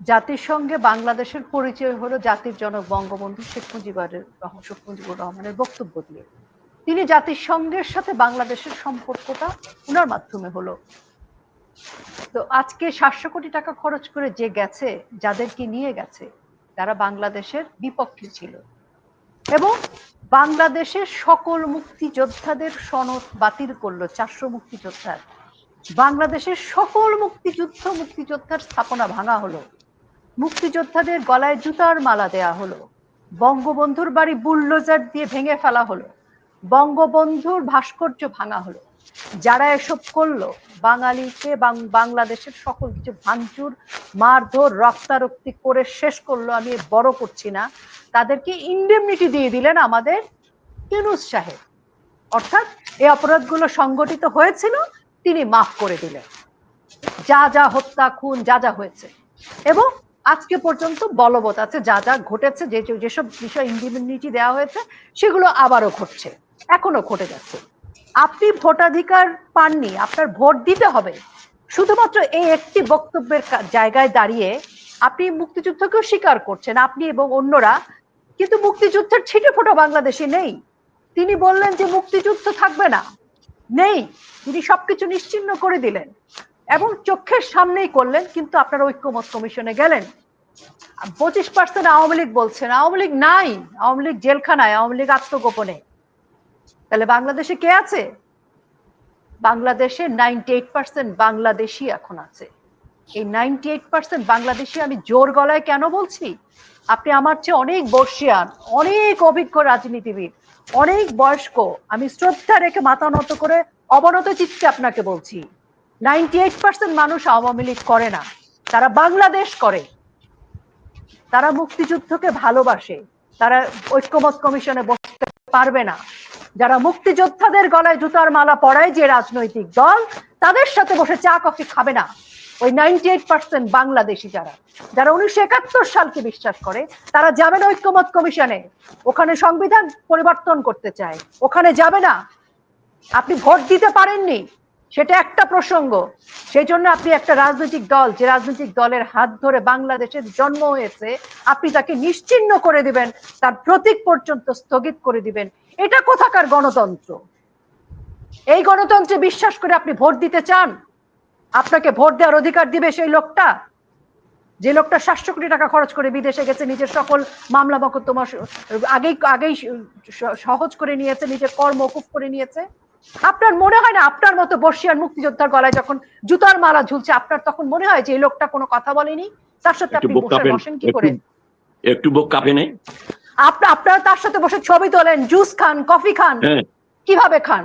জাতিসংঘে বাংলাদেশের পরিচয় হলো জাতির জনক বঙ্গবন্ধু শেখ মুজিবুর রহমান, শেখ মুজিবুর রহমানের বক্তব্য দিয়ে। তিনি জাতিসংঘের সাথে বাংলাদেশের সম্পর্কটা উনার মাধ্যমে হলো। তো আজকে সাতশো কোটি টাকা খরচ করে যে গেছে, যাদেরকে নিয়ে গেছে, তারা বাংলাদেশের বিপক্ষে ছিল। এবং বাংলাদেশের সকল মুক্তিযোদ্ধাদের সনদ বাতিল করল, চারশো মুক্তিযোদ্ধার। বাংলাদেশের সকল মুক্তিযুদ্ধ মুক্তিযোদ্ধার স্থাপনা ভাঙা হলো। মুক্তিযোদ্ধাদের গলায় জুতার মালা দেয়া হলো। বঙ্গবন্ধুর বাড়ি বুলডোজার দিয়ে ভেঙে ফেলা হলো। বঙ্গবন্ধুর ভাস্কর্য ভাঙা হলো। যারা এসব করল, বাঙালিকে বাংলাদেশের সকল কিছু ভাঙচুর, মারধর, রক্তারক্তি করে শেষ করল আমি বড় করছি না। তাদেরকে ইন্ডেমনিটি দিয়ে দিলেন আমাদের ইউনুস সাহেব। অর্থাৎ এই অপরাধগুলো সংগঠিত হয়েছিল তিনি মাফ করে দিলেন। যা যা হত্যা, খুন, যা যা হয়েছে। এবং আজকে পর্যন্ত বলবৎ আছে, যা যা ঘটেছে, যে যেসব বিষয় ইন্ডিমিউনিটি দেওয়া হয়েছে, সেগুলো আবারও ঘটছে এখনও ঘটে যাচ্ছে। আপনি ভোটাধিকার পাননি, আপনার ভোট দিতে হবে। শুধুমাত্র এই একটি বক্তব্যের জায়গায় দাঁড়িয়ে আপনি মুক্তিযুদ্ধকেও স্বীকার করছেন, আপনি এবং অন্যরা। কিন্তু মুক্তিযুদ্ধের ছিটে ফোটা বাংলাদেশে নেই। তিনি বললেন যে মুক্তিযুদ্ধ থাকবে না। নেই। তিনি সবকিছু নিশ্চিন্ন করে দিলেন এবং চোখের সামনেই করলেন, কিন্তু আপনারা ঐক্যমত কমিশনে গেলেন। পঁচিশ পার্সেন্ট আওয়ামী লীগ বলছেন, আওয়ামী লীগ নাই, আওয়ামী লীগ জেলখানায়, আওয়ামী লীগ আত্মগোপনে। তাহলে বাংলাদেশে কে আছে? বাংলাদেশে নাইনটি এইট পার্সেন্ট বাংলাদেশি এখন আছে। এই নাইনটি এইট পার্সেন্ট বাংলাদেশি আমি জোর গলায় কেন বলছি? আপনি আমার চেয়ে অনেক বর্ষিয়ান, অনেক অভিজ্ঞ রাজনীতিবিদ। অনেক বয়স্ক, আমি শ্রদ্ধা রেখে মাথা নত করে অবনত চিত্তে আপনাকে বলছি নাইনটি এইট পার্সেন্ট মানুষ আওয়ামী লীগ করে না, তারা বাংলাদেশ করে। তারা মুক্তিযুদ্ধকে ভালোবাসে, তারা ঐক্যমত কমিশনে বসতে পারবে না। যারা মুক্তিযোদ্ধাদের গলায় জুতার মালা পরায় যে রাজনৈতিক দল, তাদের সাথে বসে চা কফি খাবে না। ওই নাইনটি এইট পার্সেন্ট বাংলাদেশি যারা যারা উনিশশো একাত্তর সালকে বিশ্বাস করে, তারা যাবে না ঐক্যমত কমিশনে। ওখানে সংবিধান পরিবর্তন করতে চায়। ওখানে যাবে না। আপনি ভোট দিতে পারেননি। সেটা একটা প্রসঙ্গ। সেই জন্য আপনি একটা রাজনৈতিক দল, যে রাজনৈতিক দলের হাত ধরে বাংলাদেশের জন্ম হয়েছে, আপনি তাকে নিশ্চিন্ন করে দিবেন, তার প্রতীক পর্যন্ত স্থগিত করে দিবেন। এটা কোথাকার গণতন্ত্র? এই গণতন্ত্রে বিশ্বাস করে আপনি ভোট দিতে চান? আপনাকে ভোট দেওয়ার অধিকার দিবে সেই লোকটা? যে লোকটা সাতশো কোটি টাকা খরচ করে বিদেশে গেছে নিজের সকল মামলা মকদ্দমা আগেই আগেই সহজ করে নিয়েছে নিজের কর মকুফ করে নিয়েছে। আপনার মনে হয় না আপনার মতো বর্ষিয়ান মুক্তিযোদ্ধার গলায় যখন জুতার মালা ঝুলছে আপনার তখন মনে হয় যে এই লোকটা কোনো কথা বলেনি? তার সাথে আপনি বসে বসেন কি করে? একটু বুক কাঁপে নেই? আপনি আপনারা তার সাথে বসে ছবি তোলেন জুস খান কফি খান। হ্যাঁ। কীভাবে খান?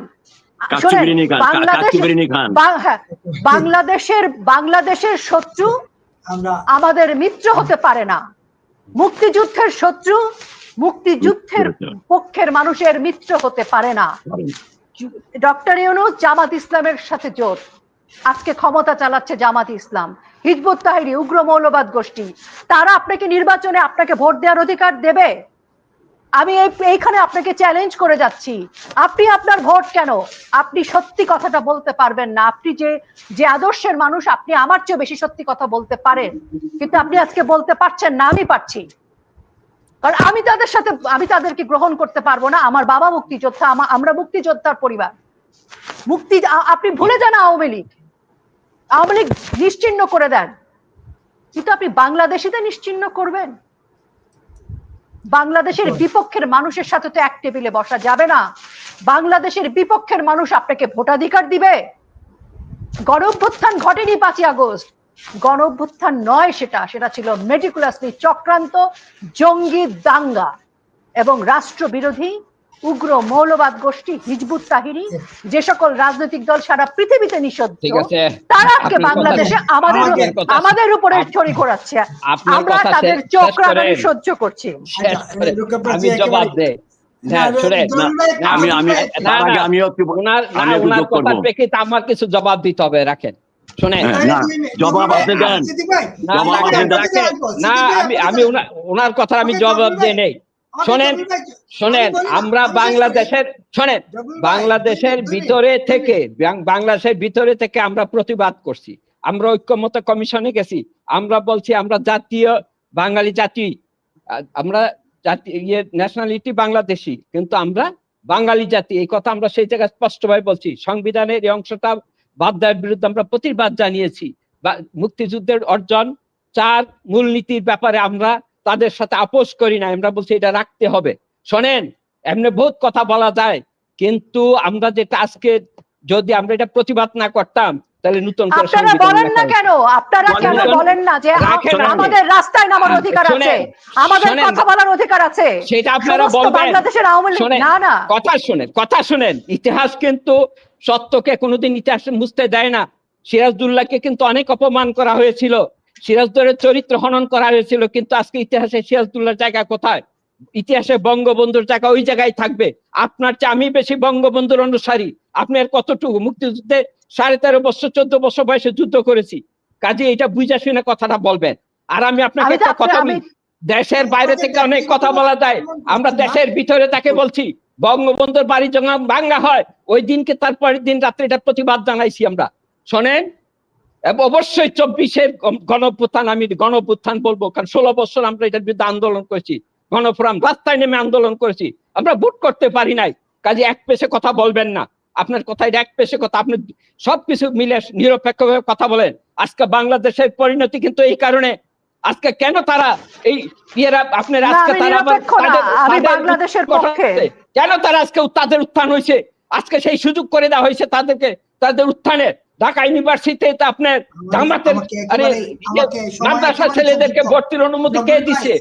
হ্যাঁ, বাংলাদেশের বাংলাদেশের শত্রু আমাদের মিত্র হতে পারে না। মুক্তিযুদ্ধের শত্রু মুক্তিযুদ্ধের পক্ষের মানুষের মিত্র হতে পারে না। ডক্টর ইউনুস জামাত ইসলামের সাথে জোট। আজকে ক্ষমতা চালাচ্ছে জামাত ইসলাম। হিজবুত তাহিরি উগ্র মৌলবাদ গোষ্ঠী। তারা আপনাকে নির্বাচনে আপনাকে ভোট দেওয়ার অধিকার দেবে? আমি এইখানে আপনাকে চ্যালেঞ্জ করে যাচ্ছি। আপনি আপনার ভোট কেন? আপনি সত্যি কথাটা বলতে পারবেন না। আপনি যে যে আদর্শের মানুষ, আপনি আমার চেয়ে বেশি সত্যি কথা বলতে পারেন। কিন্তু আপনি আজকে বলতে পারছেন না, আমি পারছি। কারণ আমি তাদের সাথে, আমি তাদেরকে গ্রহণ করতে পারব না। আমার বাবা মুক্তিযোদ্ধা, আমা- আমরা মুক্তিযোদ্ধার পরিবার। মুক্তি আপনি ভুলে যান আওয়ামী লীগ। আওয়ামী লীগ নিশ্চিন্ন করে দেন। কিন্তু আপনি বাংলাদেশিতে নিশ্চিন্ন করবেন? বাংলাদেশের বিপক্ষের মানুষের সাথে তো এক টেবিলে বসা যাবে না। বাংলাদেশের বিপক্ষের মানুষ আপনাকে ভোটাধিকার দিবে। গণ অভ্যুত্থান ঘটেনি পাঁচই আগস্ট। গণ অভ্যুত্থান নয় সেটা সেটা ছিল মেডিকুলাসলি চক্রান্ত জঙ্গি দাঙ্গা এবং রাষ্ট্রবিরোধী উগ্র মৌলবাদ গোষ্ঠী হিজবুত তাহিরি যে সকল রাজনৈতিক দল সারা পৃথিবীতে নিষিদ্ধ তারা আজকে বাংলাদেশে আমাদের আমাদের উপরে ছড়ি ঘোরাচ্ছে আপনার আমরা তাদের শেষ- শেষ সহ্য করছি আচ্ছা, আমি জবাব দেই হ্যাঁ আমার কিছু জবাব দিতে হবে রাখেন শুনেন হ্যাঁ, না, জবাব আপনি দেন। না, আমি আমি ওনার- কথা আমি জবাব দিয়ে নেই শোনেন শোনেন আমরা। বাংলাদেশের শোনেন বাংলাদেশের ভিতরে থেকে বাংলাদেশের ভিতরে থেকে আমরা প্রতিবাদ করছি। আমরা ঐক্যমত কমিশনে গেছি। আমরা বলছি আমরা জাতীয় বাঙালি জাতি আমরা জাতি ইয়ে ন্যাশনালিটি বাংলাদেশি কিন্তু আমরা বাঙালি জাতি। এই কথা আমরা সেই জায়গায় স্পষ্টভাবে বলছি। সংবিধানের এই অংশটা বাদ দেওয়ার বিরুদ্ধে আমরা প্রতিবাদ জানিয়েছি। বা মুক্তিযুদ্ধের অর্জন চার মূলনীতির ব্যাপারে আমরা তাদের সাথে আপোষ করি না। আমরা বলছি এটা রাখতে হবে। শোনেন এমনি বহুত কথা বলা যায় কিন্তু আমরা যেটা আজকে যদি আমরা এটা প্রতিবাদ না করতাম তাহলে নতুন আপনারা বলেন না কেন? আপনারা কেন বলেন। না যে। আমাদের। রাস্তায় নামার অধিকার আছে? আমাদের কথা বলার অধিকার আছে? সেটা আপনারা বলবেন। বাংলাদেশের আওয়ামী লীগ না না। কথা শুনেন কথা শুনেন। ইতিহাস কিন্তু সত্যকে কোনোদিন ইতিহাস মুছতে দেয় না। সিরাজদুল্লাহকে কিন্তু অনেক অপমান করা হয়েছিল। সিরাজদৌলের চরিত্র হনন করা হয়েছিল কিন্তু আজকে ইতিহাসে সিরাজদুল্লাহর জায়গা কোথায়? ইতিহাসে বঙ্গবন্ধুর জায়গা ওই জায়গায় থাকবে। আপনার চেয়ে আমি বেশি বঙ্গবন্ধুর অনুসারী। আপনার কতটুকু? মুক্তিযুদ্ধে সাড়ে তেরো বছর চোদ্দ বছর বয়সে যুদ্ধ করেছি। কাজে এটা বুঝা শুনে কথাটা বলবেন। আর আমি আপনাকে একটা কথা বলি। দেশের বাইরে থেকে অনেক কথা বলা যায়। আমরা দেশের ভিতরে তাকে বলছি বঙ্গবন্ধুর বাড়ি যখন ভাঙ্গা হয় ওই দিনকে তারপরের দিন রাত্রে এটা প্রতিবাদ জানাইছি আমরা। শোনেন অবশ্যই চব্বিশের গণপুত্থান আমি গণপুত্থান বলব কারণ ষোলো বছর আমরা এটার বিরুদ্ধে আন্দোলন করেছি। গণফোরাম রাস্তায় নেমে আন্দোলন করেছি। আমরা ভোট করতে পারি নাই। কাজে এক পেশে কথা বলবেন না। আপনার কথায় এক পেশে কথা। আপনি সবকিছু মিলে নিরপেক্ষভাবে কথা বলেন। আজকে বাংলাদেশের পরিণতি কিন্তু এই কারণে। আজকে কেন তারা এই ইয়েরা আপনার আজকে তারা বাংলাদেশের পক্ষে। কেন তারা আজকে তাদের উত্থান হয়েছে? আজকে সেই সুযোগ করে দেওয়া হয়েছে তাদেরকে তাদের উত্থানের ঢাকা ইউনিভার্সিটিতে আপনার জামাতের আরে একেবারে- যে আমাকে সময় মাদ্রাসা ছেলেদেরকে ভর্তির অনুমতি কে দিছে?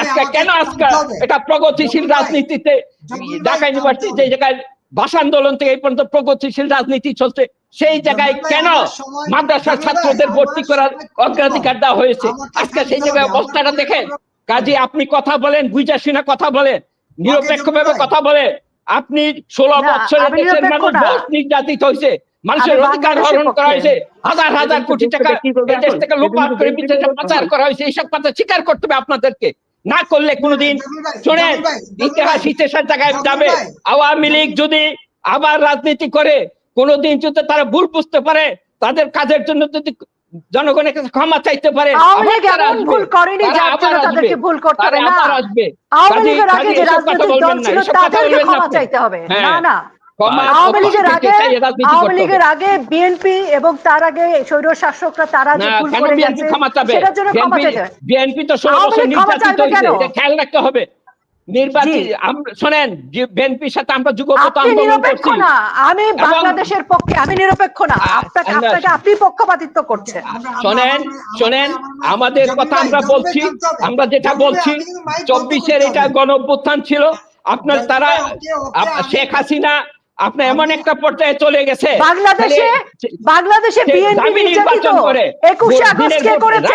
আজকে কেন আজকে এটা প্রগতিশীল রাজনীতিতে? ঢাকা ইউনিভার্সিটি যে জায়গায় ভাষা আন্দোলন থেকে এই পর্যন্ত প্রগতিশীল রাজনীতি চলছে সেই জায়গায় কেন মাদ্রাসার ছাত্রদের ভর্তি করার অগ্রাধিকার। দেওয়া হয়েছে? আজকে সেই জায়গায় অবস্থাটা দেখেন। কাজে আপনি কথা বলেন বুঝা শুনে কথা বলেন নিরপেক্ষভাবে। কথা বলেন। আপনি ষোলো বছরের বছরে দেশের মানুষ নির্যাতিত হয়েছে। মানুষের অধিকার হরণ করা হয়েছে। হাজার হাজার কোটি টাকা দেশ থেকে করে বিদেশে পাচার করা হয়েছে এইসব কথা স্বীকার করতে হবে আপনাদেরকে। না করলে কোনোদিন শোনেন ইতিহাস ইতিহাসের জায়গায় যাবে। আওয়ামী লীগ যদি আবার রাজনীতি করে কোনোদিন যদি তারা ভুল বুঝতে পারে তাদের কাজের জন্য যদি জনগণের কাছে ক্ষমা চাইতে পারে। ভুল করেনি যার জন্য তাদেরকে ভুল করতে হবে। না। আওয়ামী লীগের আগে যে এসব কথা রাজনৈতিক দল ছিল তাদেরকে ক্ষমা চাইতে হবে। হ্যাঁ। না না। আওয়ামী লীগের আগে থেকে আওয়ামী লীগের আগে বিএনপি এবং তার আগে স্বৈর শাসকরা তারা যে ভুল করে গেছে সেটার জন্য ক্ষমা চাইতে বিএনপি তো ষোলো বছর নির্যাতিত হয়েছে এটা খেয়াল রাখতে হবে। নির্বাচিত শোনেন যে বিএনপির সাথে আমরা যুগপত আন্দোলন নিরপেক্ষ করছি। না আমি বাংলাদেশের পক্ষে আমি নিরপেক্ষ না আপনাকে আপনাকে আপনি পক্ষপাতিত্ব করছেন। শোনেন শোনেন আমাদের কথা আমরা বলছি আমরা যেটা বলছি চব্বিশের এটা। গণ অভ্যুত্থান ছিল। আপনার তারা শেখ হাসিনা আপনার এমন একটা পর্যায়ে চলে গেছে। বাংলাদেশে বাংলাদেশে বিএনপি নির্যাতিত নির্বাচন করে, একুশে ভোট আগস্ট কে করেছে?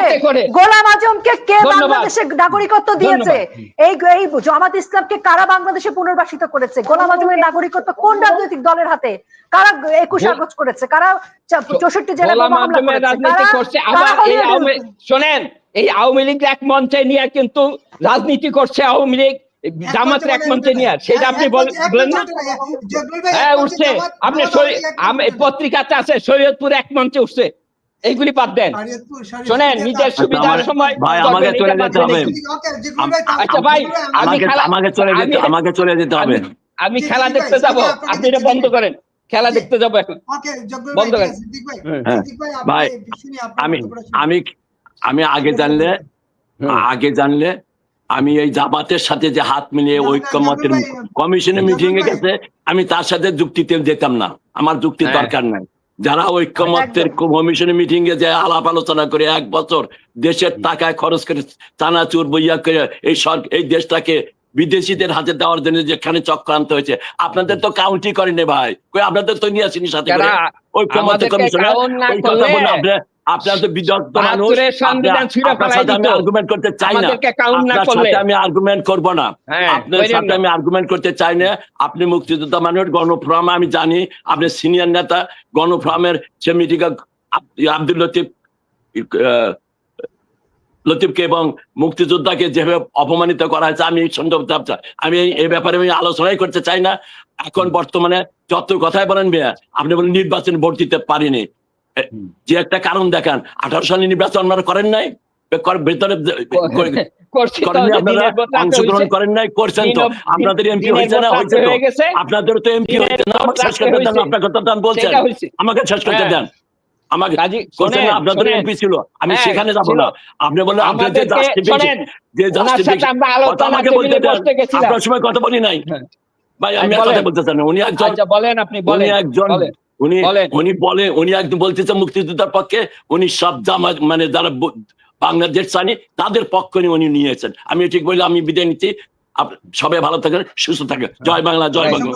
গোলাম আজমকে কে। বাংলাদেশের নাগরিকত্ব দিয়েছে? এই এই জামাত ইসলামকে কারা বাংলাদেশে পুনর্বাসিত করেছে? গোলাম আজমের নাগরিকত্ব কোন রাজনৈতিক দলের হাতে? কারা একুশে গোল- আগস্ট করেছে? কারা চা- চৌষট্টি জেলায় গোলাম বোমা করেছে? আবার এই শোনেন এই আওয়ামী লীগ এক মঞ্চে নিয়ে কিন্তু রাজনীতি করছে আওয়ামী লীগ। জামাতের এক মঞ্চে নিয়ে সেটা আপনি বলেন না? হ্যাঁ উঠছে। আপনি পত্রিকাতে আছে শরীয়তপুর এক মঞ্চে উঠছে। এইগুলি বাদ দেন। শোনেন নিজের সুবিধার আমার- সময় ভাই, আমাকে চলে যেতে হবে। আচ্ছা ভাই আমি আমাকে খেলা চলে যেতে আমাকে চলে যেতে হবে। আমি- খেলা দেখতে যাব। আপনি এটা বন্ধ করেন। খেলা দেখতে যাব এখন। বন্ধ করেন। হ্যাঁ। ভাই, আমি আমি আমি আগে জানলে আগে জানলে আমি এই জামাতের সাথে যে হাত মিলিয়ে ঐক্যমতের কমিশনে মিটিং এ গেছে আমি তার সাথে যুক্তিতে যেতাম না। আমার যুক্তির হ্যাঁ। দরকার নাই। যারা ঐক্যমতের কমিশনে মিটিং এ যে আলাপ আলোচনা করে এক বছর দেশের টাকায় খরচ করে চানাচুর বইয়া করে এই সরকার এই দেশটাকে বিদেশিদের হাতে দেওয়ার জন্য যেখানে চক্রান্ত হয়েছে আপনাদের তো কাউন্টি করেনি ভাই। আপনাদের তো নিয়ে আসেনি সাথে করে। যারা ঐক্যমতের আমাদেরকে কমিশনে count না ওই কথা বলে আপনার আপনার তো বিদগ্ধ মানুষ বাহাত্তরের সংবিধান আপনার- ছুঁড়ে আপনার ফেলাই সাথে আমি আর্গুমেন্ট করতে চাই না। আমাদেরকে count না আপনার সাথে আমি আর্গুমেন্ট করব না। হ্যাঁ, আপনার সাথে আমি আর্গুমেন্ট করতে চাই না। আপনি মুক্তিযোদ্ধা মানুষ গণফোরাম আমি জানি। আপনি সিনিয়র নেতা গণফোরামের সে মিটিং আব্দুল লতিফ লতিফকে এবং মুক্তিযোদ্ধাকে যেভাবে অপমানিত করা হয়েছে আমি সন্দেহ আমি এই- ব্যাপারে আমি আলোচনাই করতে চাই না। এখন বর্তমানে যত কথাই বলেন মেয়া আপনি বলেন নির্বাচন ভোট দিতে পারিনি। যে একটা কারণ দেখান। আঠারো সালে নির্বাচন আপনারা করেন নাই? ভেতরে যে অংশগ্রহণ করেন নাই? করছেন তো। আপনাদের এমপি হয়েছে না? হয়েছে তো। তো এমপি হয়েছে না? আমাকে শেষ করতে দেন আপনার কথা বলছেন আমাকে শেষ করতে হ্যাঁ। দেন। আমাকে আপনাদের এমপি ছিল। আমি হ্যাঁ, সেখানে যাব না। আপনি বললেন যে আমরা কথা আমাকে বলতে দেন। আপনার সময় কথা বলি নাই। হ্যাঁ। ভাই আমি। কথা বলতে না। উনি একজন আচ্ছা বলেন আপনি উনি বলেন। একজন। উনি উনি বলে উনি একদম বলতেছে মুক্তিযোদ্ধার পক্ষে উনি সব জামা মানে যারা বাংলাদেশ চানি তাদের পক্ষ নিয়ে উনি নিয়েছেন। আমি ঠিক বলে আমি বিদায় নিচ্ছি। সবাই ভালো থাকেন সুস্থ থাকেন। জয় বাংলা জয় বাংলা।